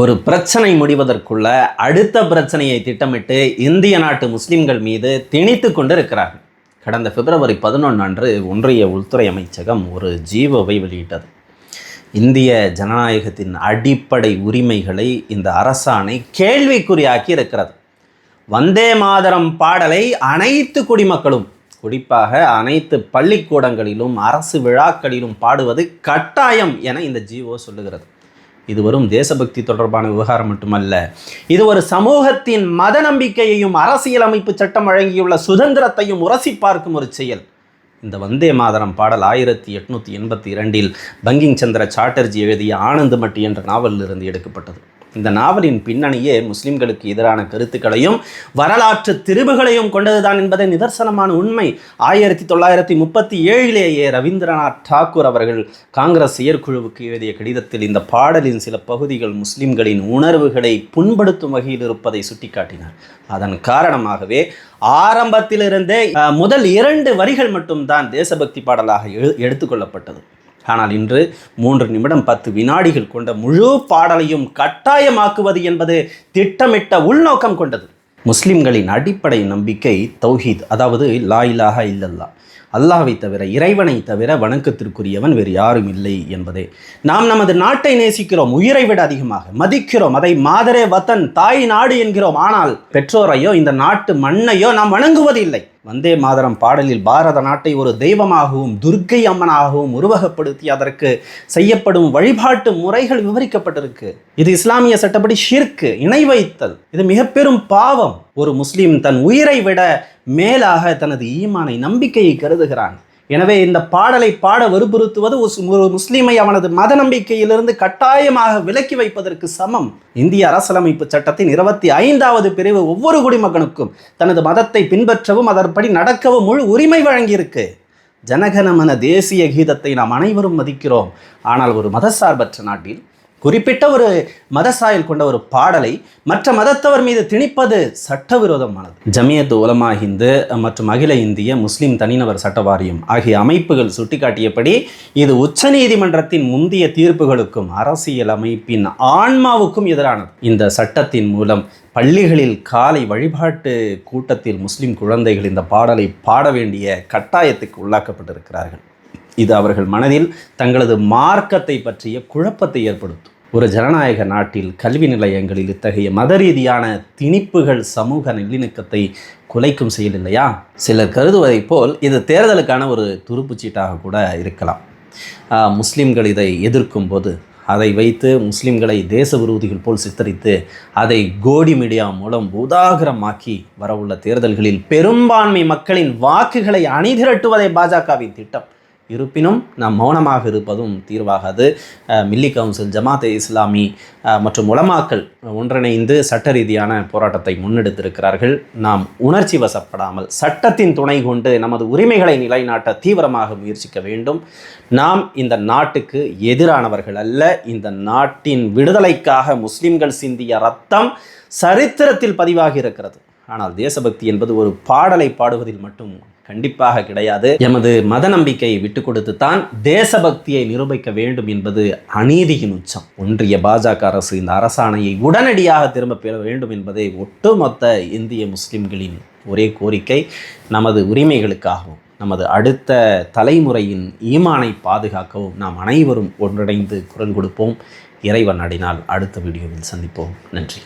ஒரு பிரச்சனை முடிவதற்குள்ள அடுத்த பிரச்சனையை திட்டமிட்டு இந்திய நாட்டு முஸ்லிம்கள் மீது திணித்து கொண்டு இருக்கிறார்கள் கடந்த பிப்ரவரி பதினொன்று அன்று ஒன்றிய உள்துறை அமைச்சகம் ஒரு ஜீவோவை வெளியிட்டது. இந்திய ஜனநாயகத்தின் அடிப்படை உரிமைகளை இந்த அரசாணை கேள்விக்குறியாக்கி இருக்கிறது வந்தே மாதரம் பாடலை அனைத்து குடிமக்களும் குறிப்பாக அனைத்து பள்ளிக்கூடங்களிலும் அரசு விழாக்களிலும் பாடுவது கட்டாயம் என இந்த ஜீவோ சொல்லுகிறது. இது வரும் தேசபக்தி தொடர்பான விவகாரம் மட்டுமல்ல. இது ஒரு சமூகத்தின் மத நம்பிக்கையையும் அரசியலமைப்பு சட்டம் வழங்கியுள்ள சுதந்திரத்தையும் உரசி பார்க்கும் ஒரு செயல். இந்த வந்தே மாதரம் பாடல் ஆயிரத்தி எட்நூற்றி எண்பத்தி இரண்டில் பங்கிங் சந்திர சாட்டர்ஜி எழுதிய ஆனந்தமட்டி என்ற நாவலிலிருந்து எடுக்கப்பட்டது. இந்த நாவலின் பின்னணியே முஸ்லிம்களுக்கு எதிரான கருத்துக்களையும் வரலாற்று திரும்புகளையும் கொண்டதுதான் என்பதை நிதர்சனமான உண்மை. ஆயிரத்தி தொள்ளாயிரத்தி முப்பத்தி ஏழிலேயே ரவீந்திரநாத் டாகூர் அவர்கள் காங்கிரஸ் செயற்குழுவுக்கு எழுதிய கடிதத்தில் இந்த பாடலின் சில பகுதிகள் முஸ்லிம்களின் உணர்வுகளை புண்படுத்தும் வகையில் இருப்பதை சுட்டிக்காட்டினார். அதன் காரணமாகவே ஆரம்பத்திலிருந்தே முதல் இரண்டு வரிகள் மட்டும்தான் தேசபக்தி பாடலாக எழு எடுத்துக்கொள்ளப்பட்டது ஆனால் இன்று மூன்று நிமிடம் பத்து வினாடிகள் கொண்ட முழு பாடலையும் கட்டாயமாக்குவது என்பது திட்டமிட்ட உள்நோக்கம் கொண்டது. முஸ்லிம்களின் அடிப்படை நம்பிக்கை தௌஹீத் அதாவது லா இலாஹா இல்லல்லா அல்லாஹை தவிர இறைவனை தவிர வணக்கத்திற்குரியவன் வேறு யாரும் இல்லை என்பதே. நாம் நமது நாட்டை நேசிக்கிறோம் உயிரை விட அதிகமாக மதிக்கிறோம் அதை மாதரே வத்தன் தாய் நாடு என்கிறோம். ஆனால் பெற்றோரையோ இந்த நாட்டு மண்ணையோ நாம் வணங்குவதில்லை. வந்தே மாதரம் பாடலில் பாரத நாட்டை ஒரு தெய்வமாகவும் துர்க்கை அம்மனாகவும் உருவகப்படுத்தி அதற்கு செய்யப்படும் வழிபாட்டு முறைகள் விவரிக்கப்பட்டிருக்கு. இது இஸ்லாமிய சட்டப்படி ஷிர்க்கு இணை வைத்தல். இது மிக பெரும் பாவம். ஒரு முஸ்லீம் தன் உயிரை விட மேலாக தனது ஈமானை நம்பிக்கையை கருதுகிறான். எனவே இந்த பாடலை பாட வற்புறுத்துவது ஒரு ஒரு அவனது மத நம்பிக்கையிலிருந்து கட்டாயமாக விலக்கி வைப்பதற்கு சமம். இந்திய அரசியலமைப்பு சட்டத்தின் இருபத்தி ஐந்தாவது பிரிவு ஒவ்வொரு குடிமகனுக்கும் தனது மதத்தை பின்பற்றவும் அதன்படி நடக்கவும் முழு உரிமை வழங்கியிருக்கு. ஜனகனமன தேசிய கீதத்தை நாம் அனைவரும் மதிக்கிறோம். ஆனால் ஒரு மதசார்பற்ற நாட்டில் குறிப்பிட்ட ஒரு மத சாயல் கொண்ட ஒரு பாடலை மற்ற மதத்தவர் மீது திணிப்பது சட்டவிரோதமானது. ஜமியத் உலமா ஹிந்து மற்றும் அகில இந்திய முஸ்லிம் தனிநபர் சட்ட வாரியம் ஆகிய அமைப்புகள் சுட்டிக்காட்டியபடி இது உச்சநீதிமன்றத்தின் முந்தைய தீர்ப்புகளுக்கும் அரசியல் அமைப்பின் ஆன்மாவுக்கும் எதிரானது. இந்த சட்டத்தின் மூலம் பள்ளிகளில் காலை வழிபாட்டு கூட்டத்தில் முஸ்லிம் குழந்தைகள் இந்த பாடலை பாட வேண்டிய கட்டாயத்துக்கு உள்ளாக்கப்பட்டிருக்கிறார்கள். இது அவர்கள் மனதில் தங்களது மார்க்கத்தை பற்றிய குழப்பத்தை ஏற்படுத்தும். ஒரு ஜனநாயக நாட்டில் கல்வி நிலையங்களில் இத்தகைய மத ரீதியான திணிப்புகள் சமூக நல்லிணக்கத்தை குலைக்கும் செயல் இல்லையா? சிலர் கருதுவதைப் போல் இது தேர்தலுக்கான ஒரு துருப்புச்சீட்டாக கூட இருக்கலாம். முஸ்லிம்கள் இதை எதிர்க்கும் போது அதை வைத்து முஸ்லிம்களை தேச விரோதிகள் போல் சித்தரித்து அதை கோடி மீடியா மூலம் உதாகரமாக்கி வரவுள்ள தேர்தல்களில் பெரும்பான்மை மக்களின் வாக்குகளை அணிதிரட்டுவதே பாஜகவின் திட்டம். இருப்பினும் நாம் மௌனமாக இருப்பதும் தீர்வாகாது. மில்லி கவுன்சில் ஜமாத்தே இஸ்லாமி மற்றும் உலமாக்கள் ஒன்றிணைந்து சட்ட ரீதியான போராட்டத்தை முன்னெடுத்திருக்கிறார்கள். நாம் உணர்ச்சி வசப்படாமல் சட்டத்தின் துணை கொண்டு நமது உரிமைகளை நிலைநாட்ட தீவிரமாக முயற்சிக்க வேண்டும். நாம் இந்த நாட்டுக்கு எதிரானவர்கள் அல்ல. இந்த நாட்டின் விடுதலைக்காக முஸ்லிம்கள் சிந்திய ரத்தம் சரித்திரத்தில் பதிவாகி இருக்கிறது. ஆனால் தேசபக்தி என்பது ஒரு பாடலை பாடுவதில் மட்டும் கண்டிப்பாக கிடையாது. எமது மத நம்பிக்கையை விட்டு கொடுத்து தான் தேசபக்தியை நிரூபிக்க வேண்டும் என்பது அநீதியின் உச்சம். ஒன்றிய பாஜக அரசு இந்த அரசாணையை உடனடியாக திரும்ப பெற வேண்டும் என்பதே ஒட்டுமொத்த இந்திய முஸ்லிம்களின் ஒரே கோரிக்கை. நமது உரிமைகளுக்காகவும் நமது அடுத்த தலைமுறையின் ஈமானை பாதுகாக்கவும் நாம் அனைவரும் ஒன்றிணைந்து குரல் கொடுப்போம். இறைவன் அடினால் அடுத்த வீடியோவில் சந்திப்போம். நன்றி.